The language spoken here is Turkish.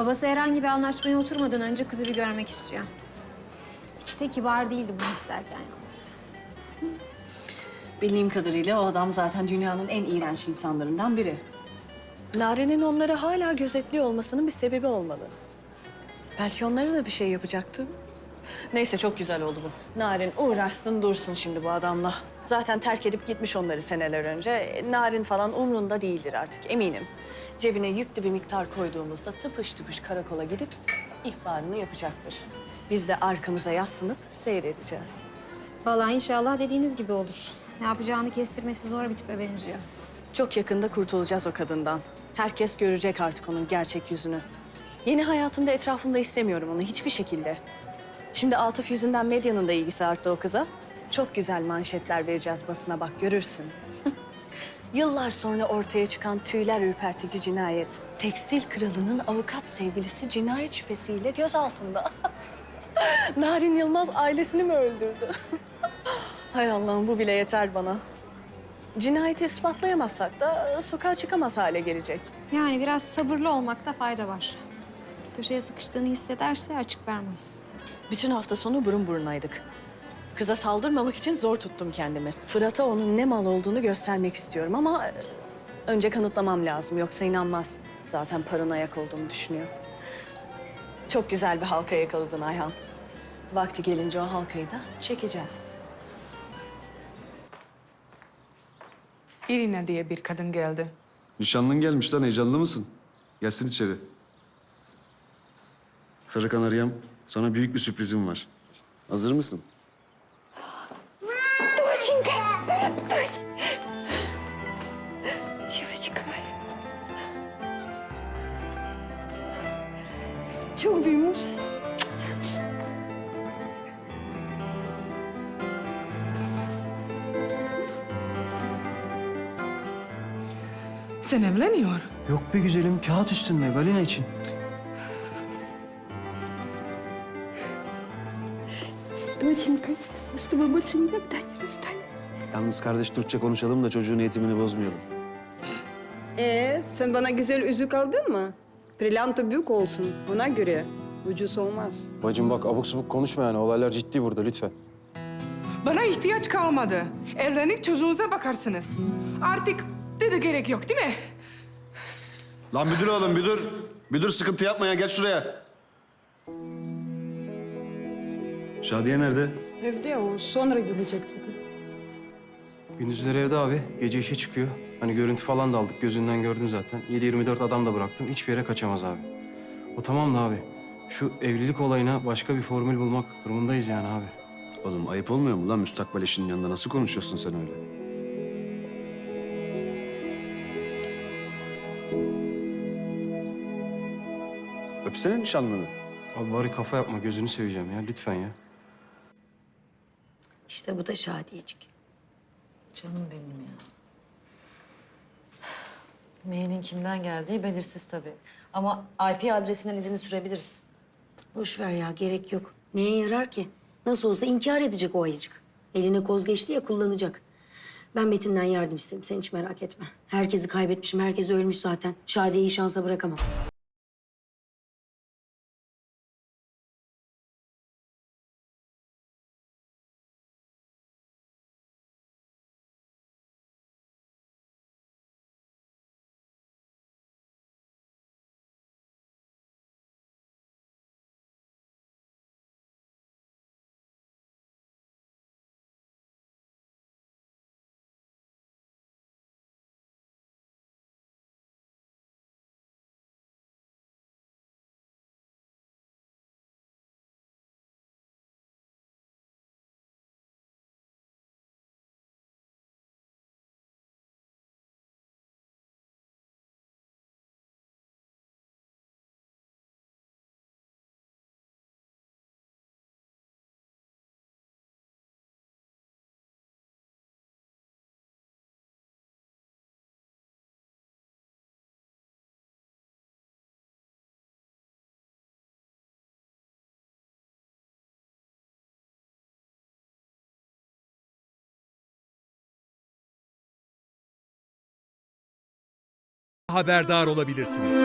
Babası herhangi bir anlaşmaya oturmadan önce kızı bir görmek istiyor. Hiç de kibar değildi bunu isterken yalnız. Bildiğim kadarıyla o adam zaten dünyanın en iğrenç insanlarından biri. Nare'nin onları hala gözetliyor olmasının bir sebebi olmalı. Belki onlara da bir şey yapacaktı. Neyse çok güzel oldu bu. Narin uğraşsın dursun şimdi bu adamla. Zaten terk edip gitmiş onları seneler önce. Narin falan umrunda değildir artık eminim. Cebine yüklü bir miktar koyduğumuzda tıpış tıpış karakola gidip ihbarını yapacaktır. Biz de arkamıza yaslanıp seyredeceğiz. Vallahi inşallah dediğiniz gibi olur. Ne yapacağını kestirmesi zor bir tipe benziyor. Çok yakında kurtulacağız o kadından. Herkes görecek artık onun gerçek yüzünü. Yeni hayatımda etrafımda istemiyorum onu hiçbir şekilde. Şimdi Atıf yüzünden medyanın da ilgisi arttı o kıza. Çok güzel manşetler vereceğiz basına bak görürsün. Yıllar sonra ortaya çıkan tüyler ürpertici cinayet. Tekstil kralının avukat sevgilisi cinayet şüphesiyle gözaltında. Narin Yılmaz ailesini mi öldürdü? Hay Allah'ım bu bile yeter bana. Cinayeti ispatlayamazsak da sokağa çıkamaz hale gelecek. Yani biraz sabırlı olmakta fayda var. Köşeye sıkıştığını hissederse açık vermez. Bütün hafta sonu burun burunaydık. Kıza saldırmamak için zor tuttum kendimi. Fırat'a onun ne mal olduğunu göstermek istiyorum ama... e, ...önce kanıtlamam lazım yoksa inanmaz. Zaten paranoyak olduğumu düşünüyor. Çok güzel bir halka yakaladın Ayhan. Vakti gelince o halkayı da çekeceğiz. Irina diye bir kadın geldi. Nişanlın gelmiş lan heyecanlı mısın? Gelsin içeri. Sarı Kanaryam sana büyük bir sürprizim var. Hazır mısın? Çok büyümüş. Sen evleniyor. Yok be güzelim kağıt üstünde Galina için. Доченька, мы с тобой больше никогда не расстанемся. Yalnız kardeş Türkçe konuşalım da çocuğun eğitimini bozmayalım. Ee, sen bana güzel yüzük aldın mı? Prilantı büyük olsun. Ona göre ucuz olmaz. Bacım bak abuk subuk konuşma yani olaylar ciddi burada lütfen. Bana ihtiyaç kalmadı. Evlenip çocuğunuza bakarsınız. Artık dedi gerek yok değil mi? Lan bir dur oğlum bir dur. Bir dur sıkıntı yapma ya gel şuraya. Şadiye nerede? Evde o sonra gelecek dedi. Gündüzleri evde abi gece işe çıkıyor. Hani görüntü falan da aldık gözünden gördün zaten. 7-24 adam da bıraktım hiçbir yere kaçamaz abi. O tamam da abi şu evlilik olayına başka bir formül bulmak durumundayız yani abi. Oğlum ayıp olmuyor mu lan müstakbel eşinin yanında nasıl konuşuyorsun sen öyle? Öpsene nişanlını. Abi bari kafa yapma gözünü seveceğim ya lütfen ya. İşte bu da Şadiyecik. Canım benim ya. Mailin kimden geldiği belirsiz tabii. Ama IP adresinden izini sürebiliriz. Boş ver ya gerek yok. Neye yarar ki? Nasıl olsa inkar edecek o ayıcık. Eline koz geçti ya kullanacak. Ben Metin'den yardım isterim. Sen hiç merak etme. Herkesi kaybetmişim. Herkes ölmüş zaten. Şadiye'yi şansa bırakamam. Haberdar olabilirsiniz.